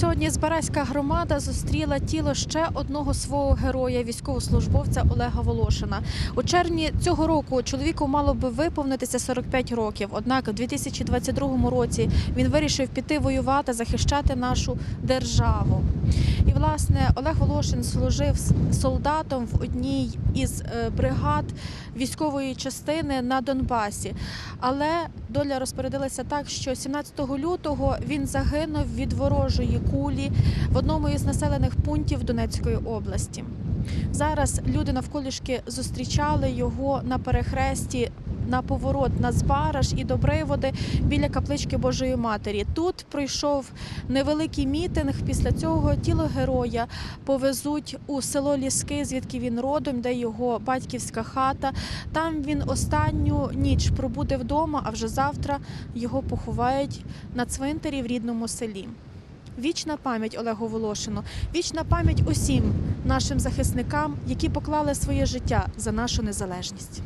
Сьогодні Збаразька громада зустріла тіло ще одного свого героя, військовослужбовця Олега Волошина. У червні цього року чоловіку мало би виповнитися 45 років. Однак у 2022 році він вирішив піти воювати, захищати нашу державу. І власне Олег Волошин служив солдатом в одній із е, бригад військової частини на Донбасі. Але доля розпорядилася так, що 17 лютого він загинув від ворожої кулі в одному із населених пунктів Донецької області. Зараз люди навколішки зустрічали його на перехресті на поворот на Збараж і Добриводи біля каплички Божої Матері. Тут пройшов невеликий мітинг. Після цього тіло героя повезуть у село Ліски, звідки він родом, де його батьківська хата. Там він останню ніч пробуде вдома, а вже завтра його поховають на цвинтарі в рідному селі. Вічна пам'ять Олегу Волошину, вічна пам'ять усім нашим захисникам, які поклали своє життя за нашу незалежність.